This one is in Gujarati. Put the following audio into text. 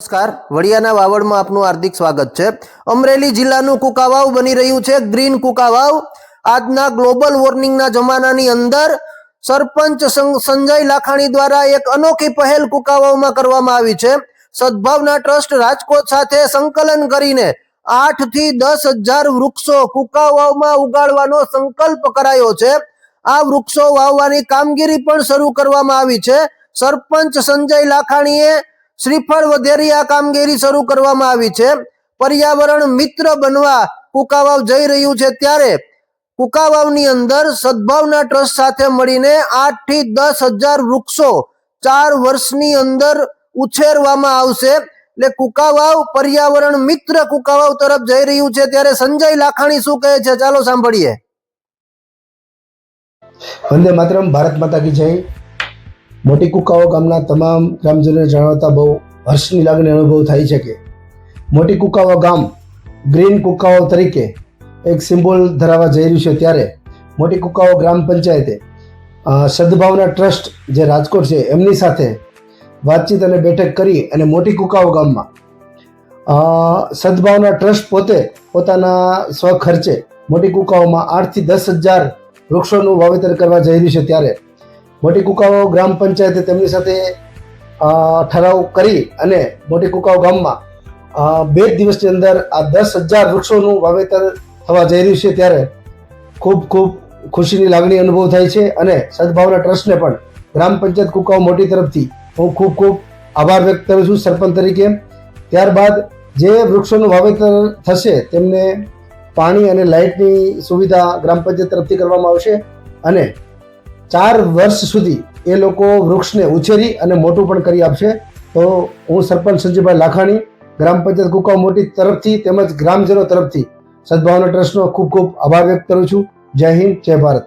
નમસ્કાર. વડિયાના વાવડમાં આપનું હાર્દિક સ્વાગત છે. અમરેલી જિલ્લાનું કુકાવાવ બની રહ્યું છે. ગ્રીન કુકાવાવ. આજના ગ્લોબલ વોર્મિંગના જમાનાની અંદર સરપંચ સંજય લાખાણી દ્વારા એક અનોખી પહેલ કુકાવાવમાં કરવામાં આવી છે. સદભાવના ટ્રસ્ટ રાજકોટ સાથે સંકલન કરીને આઠથી દસ હજાર વૃક્ષો કુકાવાવમાં ઉગાડવાનો સંકલ્પ કરાયો છે. આ વૃક્ષો વાવવાની કામગીરી પણ શરૂ કરવામાં આવી છે. સરપંચ સંજય લાખાણીએ શ્રીફળ વધેરી આ કામગીરી શરૂ કરવામાં આવી છે. પર્યાવરણ મિત્ર બનવા કુકાવાવ જઈ રહ્યું છે ત્યારે કુકાવાવની અંદર સદભાવના ટ્રસ્ટ સાથે મળીને આઠથી દસ હજાર વૃક્ષો ચાર વર્ષની અંદર ઉછેરવામાં આવશે. એટલે કુકાવાવ, પર્યાવરણ મિત્ર કુકાવાવ તરફ જઈ રહ્યું છે ત્યારે સંજય લાખાણી શું કહે છે? ચાલો સાંભળીએ. વંદે માતરમ, ભારત માતા કી જય. મોટી કુકાઓ ગામના તમામ ગ્રામજનોને જણાવતા બહુ હર્ષની લાગણી અનુભવ થાય છે કે મોટી કુકાઓ ગામ, ગ્રીન કુકાઓ તરીકે એક સિમ્બોલ ધરાવવા જઈ રહ્યું છે ત્યારે મોટી કુકાઓ ગ્રામ પંચાયતે સદભાવના ટ્રસ્ટ જે રાજકોટ છે એમની સાથે વાતચીત અને બેઠક કરી અને મોટી કુકાઓ ગામમાં સદભાવના ટ્રસ્ટ પોતે પોતાના સ્વખર્ચે મોટી કુકાઓમાં આઠથી દસ હજાર વૃક્ષોનું વાવેતર કરવા જઈ રહ્યું છે ત્યારે મોટી કુકાઓ ગ્રામ પંચાયતે તેમની સાથે ઠરાવ કરી અને મોટી કુકાઓ ગામમાં બે દિવસની અંદર આ દસ હજાર વૃક્ષોનું વાવેતર થવા જઈ રહ્યું છે ત્યારે ખૂબ ખૂબ ખુશીની લાગણી અનુભવ થાય છે અને સદભાવના ટ્રસ્ટને પણ ગ્રામ પંચાયત કુકાઓ મોટી તરફથી હું ખૂબ ખૂબ આભાર વ્યક્ત કરું છું સરપંચ તરીકે. ત્યારબાદ જે વૃક્ષોનું વાવેતર થશે તેમને પાણી અને લાઇટની સુવિધા ગ્રામ પંચાયત તરફથી કરવામાં આવશે અને ચાર વર્ષ સુધી એ લોકો વૃક્ષને ઉછેરી અને મોટું પણ કરી આપશે. તો હું સરપંચ સંજયભાઈ લાખાણી, ગ્રામ પંચાયત કુકાવ મોટી તરફથી તેમજ ગ્રામજનો તરફથી સદભાવના ટ્રસ્ટનો ખૂબ ખૂબ આભાર વ્યક્ત કરું છું. જય હિન્દ, જય ભારત.